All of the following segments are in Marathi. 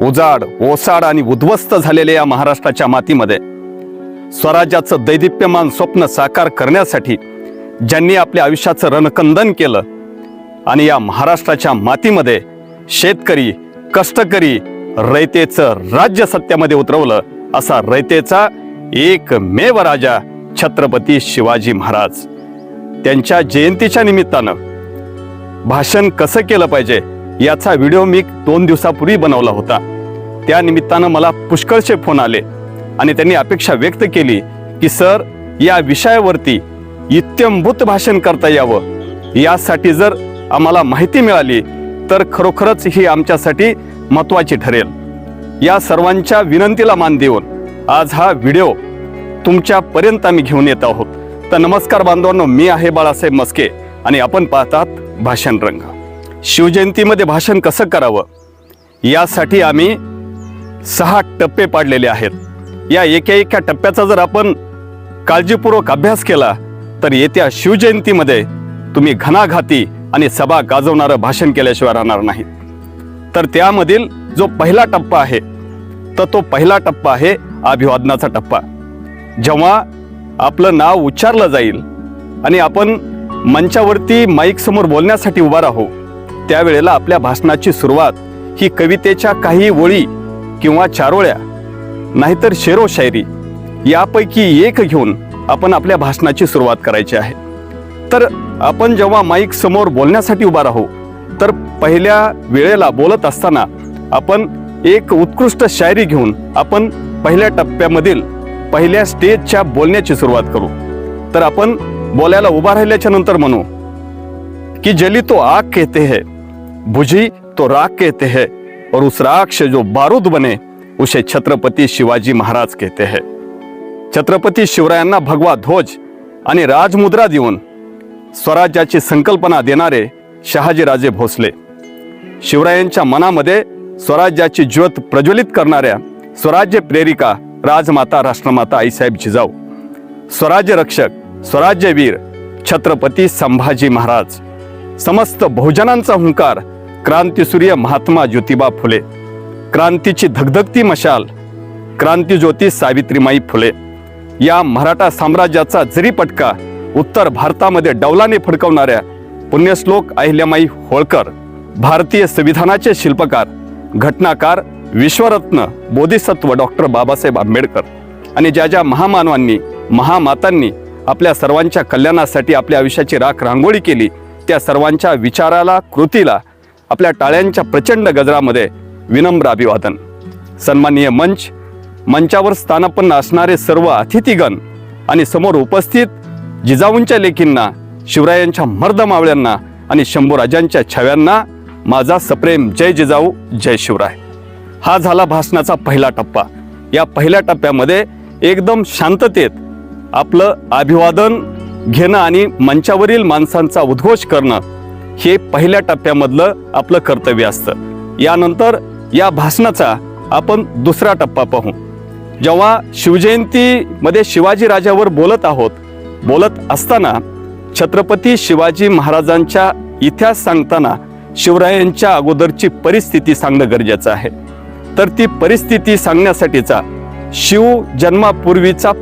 उजाड ओसाड आणि उद्ध्वस्त झालेल्या या महाराष्ट्राच्या मातीमध्ये स्वराज्याचं दैदिप्यमान स्वप्न साकार करण्यासाठी ज्यांनी आपल्या आयुष्याचं रणकंदन केलं आणि या महाराष्ट्राच्या मातीमध्ये शेतकरी कष्टकरी रयतेचं राज्य सत्यामध्ये उतरवलं असा रयतेचा एकमेव राजा छत्रपती शिवाजी महाराज. त्यांच्या जयंतीच्या निमित्तानं भाषण कसं केलं पाहिजे? याचा व्हिडिओ मी दोन दिवसापूर्वी बनवला होता. त्या निमित्तानं मला पुष्कळशे फोन आले आणि त्यांनी अपेक्षा व्यक्त केली की सर या विषयावरती इत्यंभूत भाषण करता यावं. यासाठी जर आम्हाला माहिती मिळाली तर खरोखरच ही आमच्यासाठी महत्त्वाची ठरेल. या सर्वांच्या विनंतीला मान देऊन आज हा व्हिडिओ तुमच्यापर्यंत आम्ही घेऊन येत आहोत. तर नमस्कार बांधवांनो मी आहे बाळासाहेब मस्के आणि आपण पाहतात भाषण रंग. शिवजयंतीमध्ये भाषण कसं करावं? यासाठी आम्ही सहा टप्पे पाडलेले आहेत. या एका एका टप्प्याचा जर आपण काळजीपूर्वक अभ्यास केला तर येत्या शिवजयंतीमध्ये तुम्ही घणाघाती आणि सभा गाजवणारं भाषण केल्याशिवाय राहणार नाही. तर त्यामधील जो पहिला टप्पा आहे तर तो पहिला टप्पा आहे अभिवादनाचा टप्पा. जेव्हा आपलं नाव उच्चारलं जाईल आणि आपण मंचावरती माईकसमोर बोलण्यासाठी उभा राहू त्यावेळेला आपल्या भाषणाची सुरुवात ही कवितेच्या काही ओळी किंवा चारोळ्या नाहीतर शेरो शायरी यापैकी एक घेऊन आपण आपल्या भाषणाची सुरुवात करायची आहे. तर आपण जेव्हा माईक समोर बोलण्यासाठी उभा राहू तर पहिल्या वेळेला बोलत असताना आपण एक उत्कृष्ट शायरी घेऊन आपण पहिल्या टप्प्यामधील पहिल्या स्टेजच्या बोलण्याची सुरुवात करू. तर आपण बोलायला उभा राहिल्याच्या नंतर म्हणू की जली तो आग कहते है बुझी तो राख कहते हैं और उस राख से जो बारूद बने उसे छत्रपती शिवाजी महाराज कहते हैं। छत्रपती शिवरायांना भगवा ध्वज आणि राजमुद्रा देऊन स्वराज्याची संकल्पना देणारे शहाजीराजे भोसले। शिवरायांच्या मनामध्ये स्वराज्याची ज्योत प्रज्वलित करणाऱ्या स्वराज्य प्रेरिका राजमाता राष्ट्रमाता आईसाहेब जिजाऊ स्वराज्य रक्षक स्वराज्यवीर छत्रपती संभाजी महाराज समस्त बहुजनांचा हुंकार क्रांतीसूर्य महात्मा ज्योतिबा फुले. क्रांतीची धगधगती मशाल क्रांतीज्योती सावित्रीमाई फुले. या मराठा साम्राज्याचा जरी पटका उत्तर भारतामध्ये डौलाने फडकवणाऱ्या पुण्यश्लोक अहिल्यामाई होळकर भारतीय संविधानाचे शिल्पकार घटनाकार विश्वरत्न बोधिसत्व डॉक्टर बाबासाहेब आंबेडकर आणि ज्या ज्या महामानवांनी महामातांनी आपल्या सर्वांच्या कल्याणासाठी आपल्या आयुष्याची राख रांगोळी केली त्या सर्वांच्या विचाराला कृतीला आपल्या टाळ्यांच्या प्रचंड गजरामध्ये विनम्र अभिवादन. सन्माननीय मंच मंचावर स्थानापन्न असणारे सर्व अतिथीगण आणि समोर उपस्थित जिजाऊंच्या लेखींना शिवरायांच्या मर्द मावळ्यांना आणि शंभूराजांच्या छव्यांना माझा सप्रेम जय जिजाऊ जय शिवराय. हा झाला भाषणाचा पहिला टप्पा. या पहिल्या टप्प्यामध्ये एकदम शांततेत आपलं अभिवादन घेणं आणि मंचावरील माणसांचा उद्घोष करणं हे पहिल्या टप्प्यामधलं आपलं कर्तव्य असतं. यानंतर या भाषणाचा आपण दुसरा टप्पा पाहू. जेव्हा शिवजयंतीमध्ये शिवाजी राजावर बोलत आहोत बोलत असताना छत्रपती शिवाजी महाराजांच्या इतिहास सांगताना शिवरायांच्या अगोदरची परिस्थिती सांगणं गरजेचं आहे. तर ती परिस्थिती सांगण्यासाठीचा शिव जन्मापूर्वीचा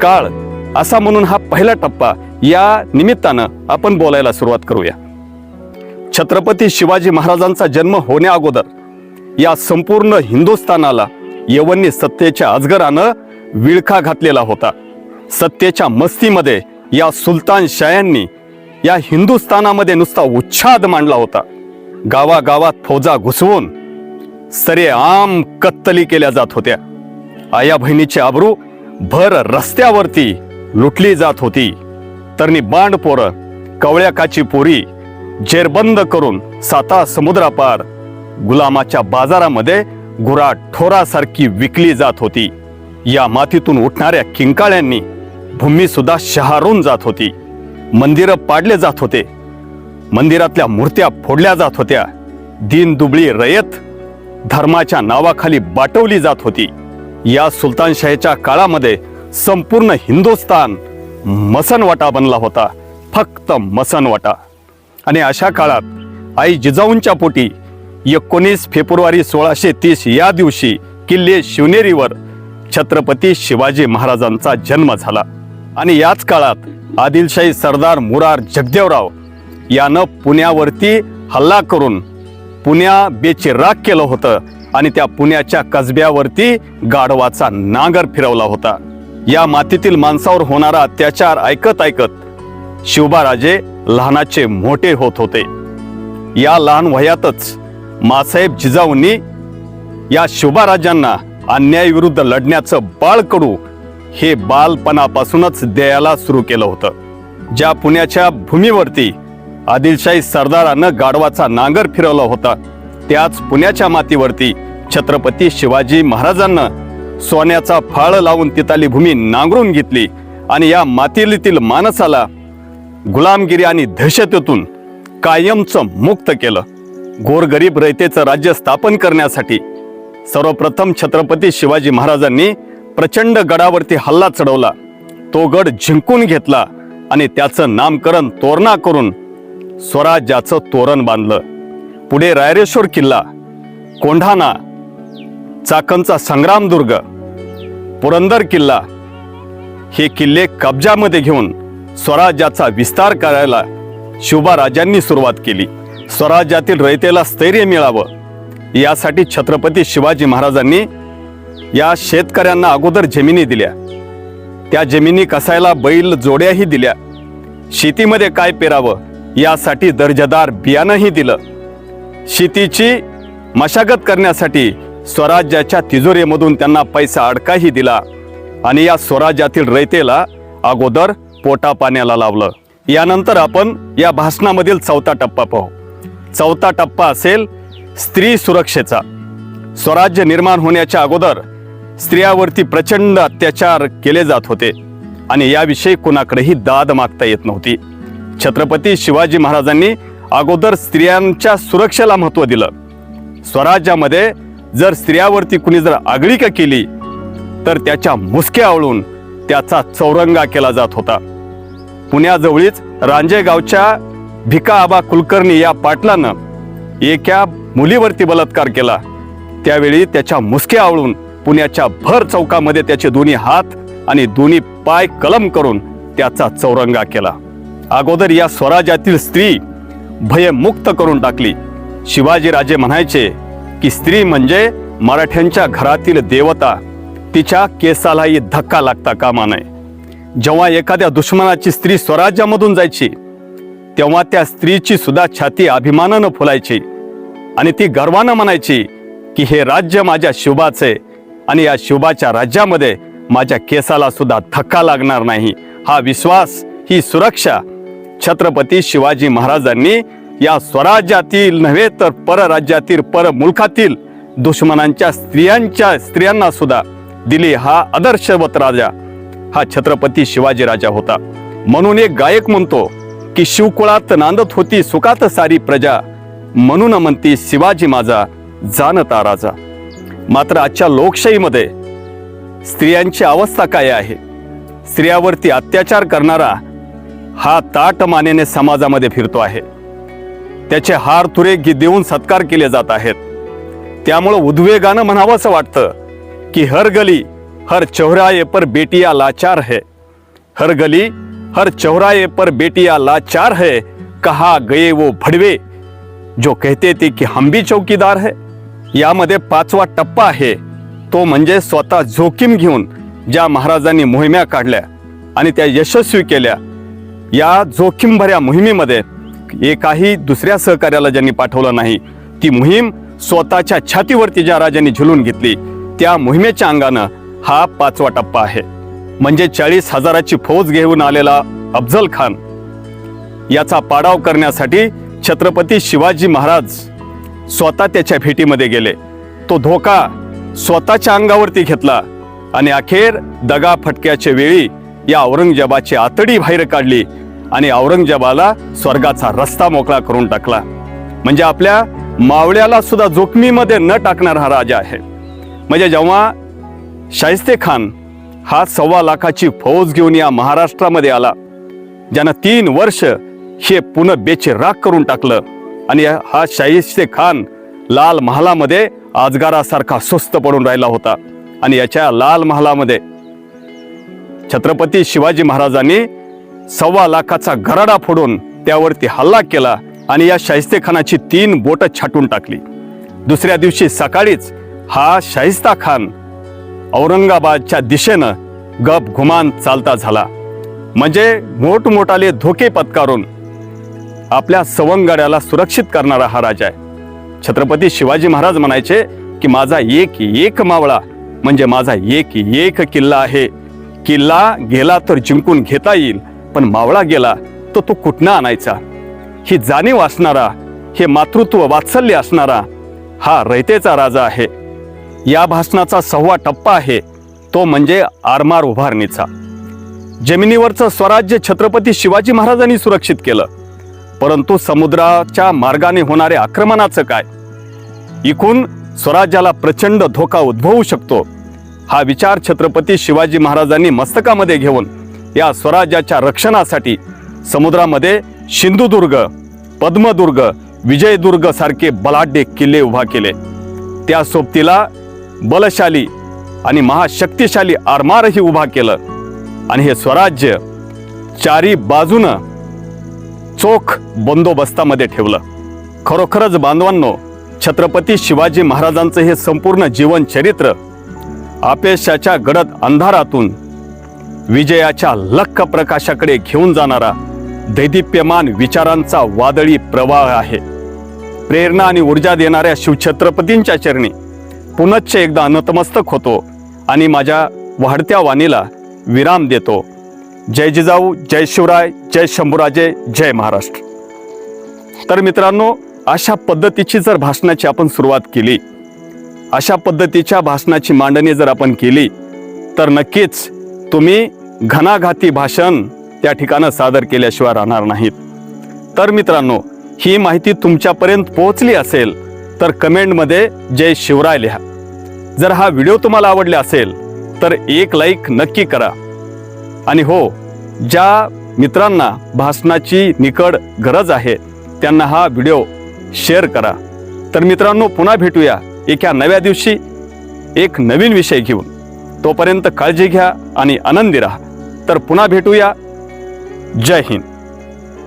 काळ असा म्हणून हा पहिला टप्पा या निमित्तानं आपण बोलायला सुरुवात करूया. छत्रपती शिवाजी महाराजांचा जन्म होण्या अगोदर या संपूर्ण हिंदुस्थानाला यवनी सत्तेच्या अजगरानं विळखा घातलेला होता. सत्तेच्या मस्तीमध्ये या सुलतान शायांनी या हिंदुस्थानामध्ये नुसता उच्छाद मांडला होता. गावागावात फौजा घुसवून सरे आम कत्तली केल्या जात होत्या. आया बहिणीची आबरू भर रस्त्यावरती लुटली जात होती. तरणी बांड पोरं कवळ्याकाची पोरी जेरबंद करून साता समुद्रापार गुलामाच्या बाजारामध्ये गुरा ठोरासारखी विकली जात होती. या मातीतून उठणाऱ्या किंकाळ्यांनी भूमी सुद्धा शहारून जात होती. मंदिरं पाडले जात होते. मंदिरातल्या मूर्त्या फोडल्या जात होत्या. दीन दुबळी रयत धर्माच्या नावाखाली बाटवली जात होती. या सुलतानशाहीच्या काळामध्ये संपूर्ण हिंदुस्थान मसनवाटा बनला होता. फक्त मसनवाटा. आणि अशा काळात आई जिजाऊंच्या पोटी एकोणीस फेब्रुवारी सोळाशे तीस या दिवशी किल्ले शिवनेरीवर छत्रपती शिवाजी महाराजांचा जन्म झाला. आणि याच काळात आदिलशाही सरदार मुरार जगदेवराव यानं पुण्यावरती हल्ला करून पुण्या बेचिराग केलं होतं आणि त्या पुण्याच्या कसब्यावरती गाढवाचा नांगर फिरवला होता. या मातीतील माणसावर होणारा अत्याचार ऐकत ऐकत शिवबाराजे लहानाचे मोठे होत होते. या लहान वयातच मासाहेब जिजाऊंनी या शिवबाराजांना अन्यायाविरुद्ध लढण्याचं बाळकडू हे बालपणापासूनच द्यायला सुरू केलं होतं. ज्या पुण्याच्या भूमीवरती आदिलशाही सरदारानं गाढवाचा नांगर फिरवला होता त्याच पुण्याच्या मातीवरती छत्रपती शिवाजी महाराजांना सोन्याचा फाळ लावून तिथली भूमी नांगरून घेतली आणि या मातीतील माणसाला गुलामगिरी आणि दहशतेतून कायमचं मुक्त केलं. गोरगरीब रयतेचं राज्य स्थापन करण्यासाठी सर्वप्रथम छत्रपती शिवाजी महाराजांनी प्रचंड गडावरती हल्ला चढवला. तो गड जिंकून घेतला आणि त्याचं नामकरण तोरणा करून स्वराज्याचं तोरण बांधलं. पुढे रायरेश्वर किल्ला कोंढाणा चाकणचा संग्रामदुर्ग पुरंदर किल्ला हे किल्ले कब्जामध्ये घेऊन स्वराज्याचा विस्तार करायला शिवबाराजांनी सुरुवात केली. स्वराज्यातील रयतेला स्थैर्य मिळावं. यासाठी छत्रपती शिवाजी महाराजांनी या शेतकऱ्यांना अगोदर जमिनी दिल्या. त्या जमिनी कसायला बैल जोड्याही दिल्या. शेतीमध्ये काय पेरावं यासाठी दर्जेदार बियाणंही दिलं. शेतीची मशागत करण्यासाठी स्वराज्याच्या तिजोरीमधून त्यांना पैसा अडकाही दिला आणि या स्वराज्यातील रयतेला अगोदर पोटा पाण्याला लावलं. यानंतर आपण या भाषणामधील चौथा टप्पा पाहू. चौथा टप्पा असेल स्त्री सुरक्षेचा. स्वराज्य निर्माण होण्याच्या अगोदर स्त्रियावरती प्रचंड अत्याचार केले जात होते आणि याविषयी कोणाकडेही दाद मागता येत नव्हती. छत्रपती शिवाजी महाराजांनी अगोदर स्त्रियांच्या सुरक्षेला महत्त्व दिलं. स्वराज्यामध्ये जर स्त्रियावरती कुणी जर आगळीक केली तर त्याच्या मुसक्या आवळून त्याचा चौरंगा केला जात होता. पुण्याजवळीच रांजेगावच्या भिका आबा कुलकर्णी या पाटलानं एका मुलीवरती बलात्कार केला. त्यावेळी त्याच्या मुसक्या आवळून पुण्याच्या भर चौकामध्ये त्याचे दोन्ही हात आणि दोन्ही पाय कलम करून त्याचा चौरंगा केला. अगोदर या स्वराज्यातील स्त्री भयमुक्त करून टाकली. शिवाजीराजे म्हणायचे की स्त्री म्हणजे मराठ्यांच्या घरातील देवता. तिच्या केसालाही धक्का लागता कामा नये. जेव्हा एखाद्या दुश्मनाची स्त्री स्वराज्यामधून जायची तेव्हा त्या स्त्रीची सुद्धा छाती अभिमानानं फुलायची आणि ती गर्वानं म्हणायची की हे राज्य माझ्या शिवबाचे आणि या शिवबाच्या राज्यामध्ये माझ्या केसाला सुद्धा धक्का लागणार नाही. हा विश्वास ही सुरक्षा छत्रपती शिवाजी महाराजांनी या स्वराज्यातील नव्हे तर परराज्यातील पर मुलखातील दुश्मनांच्या स्त्रियांच्या स्त्रियांना सुद्धा दिली. हा आदर्शवत राजा हा छत्रपती शिवाजी राजा होता. म्हणून एक गायक म्हणतो की शिवकुळात नांदत होती सुखात सारी प्रजा. म्हणून म्हणती शिवाजी माझा जानता राजा. मात्र आजच्या लोकशाहीमध्ये स्त्रियांची अवस्था काय आहे? स्त्रियावरती अत्याचार करणारा हा ताट मानेने समाजामध्ये फिरतो आहे. त्याचे हार तुरे देऊन सत्कार केले जात आहेत. त्यामुळं उद्वेगानं म्हणावंसं वाटतं की हर गली हर चौराहे पर बेटिया लाचार है। हर गली हर चौराहे पर बेटिया लाचार है। कहा गए वो भडवे जो कहते थे की हम भी चौकीदार है। यामध्ये पाचवा टप्पा आहे तो म्हणजे स्वतः जोखीम घेऊन ज्या महाराजांनी मोहिम्या काढल्या आणि त्या यशस्वी केल्या या जोखीमभऱ्या मोहिमेमध्ये एकाही दुसऱ्या सहकार्याला ज्यांनी पाठवलं नाही ती मोहीम स्वतःच्या छातीवरती ज्या राजांनी झुलून घेतली त्या मोहिमेच्या अंगानं हा पाचवा टप्पा आहे. म्हणजे चाळीस हजाराची फौज घेऊन आलेला अफजल खान. याचा पाडाव करण्यासाठी छत्रपती शिवाजी महाराज स्वतः त्याच्या भेटीमध्ये गेले. तो धोका स्वतःच्या अंगावरती घेतला आणि अखेर दगा फटक्याच्या वेळी या औरंगजेबाची आतडी बाहेर काढली आणि औरंगजेबाला स्वर्गाचा रस्ता मोकळा करून टाकला. म्हणजे आपल्या मावळ्याला सुद्धा जोखमीमध्ये न टाकणारा हा राजा आहे. म्हणजे जेव्हा शाहिस्ते खान हा सव्वा लाखाची फौज घेऊन या महाराष्ट्रामध्ये आला ज्यानं तीन वर्ष हे पुन्हा बेचे राग करून टाकलं. आणि हा शाहिस्ते खान लाल महालामध्ये आजगारासारखा सुस्त पडून राहिला होता. आणि याच्या लाल महालामध्ये छत्रपती शिवाजी महाराजांनी सव्वा लाखाचा गराडा फोडून त्यावरती हल्ला केला आणि या शाहिस्ते खानाची तीन बोटं छाटून टाकली. दुसऱ्या दिवशी सकाळीच हा शाहिस्ता खान औरंगाबादच्या दिशेनं गप घुमान चालता झाला. म्हणजे मोठमोठाले धोके पत्कारून आपल्या सवंगड्याला सुरक्षित करणारा हा राजा आहे. छत्रपती शिवाजी महाराज म्हणायचे की माझा एक एक मावळा म्हणजे माझा एक एक किल्ला आहे. किल्ला गेला तर जिंकून घेता येईल पण मावळा गेला तर तो कुठनं आणायचा? ही जाणीव असणारा हे मातृत्व वात्सल्य असणारा हा रयतेचा राजा आहे. या भाषणाचा सहावा टप्पा आहे तो म्हणजे आरमार उभारणीचा. जमिनीवरचं स्वराज्य छत्रपती शिवाजी महाराजांनी सुरक्षित केलं परंतु समुद्राच्या मार्गाने होणारे आक्रमणाचं काय? इकून स्वराज्याला प्रचंड धोका उद्भवू शकतो हा विचार छत्रपती शिवाजी महाराजांनी मस्तकामध्ये घेऊन या स्वराज्याच्या रक्षणासाठी समुद्रामध्ये सिंधुदुर्ग पद्मदुर्ग विजयदुर्ग सारखे बलाढ्य किल्ले उभा केले. त्या सोबतीला बलशाली आणि महाशक्तिशाली आरमारही उभा केलं. आणि हे स्वराज्य चारी बाजूनं चोख बंदोबस्तामध्ये ठेवलं. खरोखरच बांधवांनो छत्रपती शिवाजी महाराजांचं हे संपूर्ण जीवन चरित्र अपयशाच्या गडद अंधारातून विजयाच्या लख प्रकाशाकडे घेऊन जाणारा दैदिप्यमान विचारांचा वादळी प्रवाह आहे. प्रेरणा आणि ऊर्जा देणाऱ्या शिवछत्रपतींच्या चरणी पुनश्च एकदा नतमस्तक होतो आणि माझ्या वाढत्या वाणीला विराम देतो. जय जिजाऊ जय शिवराय जय शंभूराजे जय महाराष्ट्र. तर मित्रांनो अशा पद्धतीची जर भाषणाची आपण सुरुवात केली अशा पद्धतीच्या भाषणाची मांडणी जर आपण केली तर नक्कीच तुम्ही घणाघाती भाषण त्या ठिकाणं सादर केल्याशिवाय राहणार नाहीत. तर मित्रांनो ही माहिती तुमच्यापर्यंत पोहोचली असेल तर कमेंटमध्ये जय शिवराय लिहा. जर हा व्हिडिओ तुम्हाला आवडला असेल तर एक लाईक नक्की करा. आणि हो ज्या मित्रांना भाषणाची निकड गरज आहे त्यांना हा व्हिडिओ शेअर करा. तर मित्रांनो पुन्हा भेटूया एका नव्या दिवशी एक नवीन विषय घेऊन. तोपर्यंत काळजी घ्या आणि आनंदी राहा. तर पुन्हा भेटूया. जय हिंद.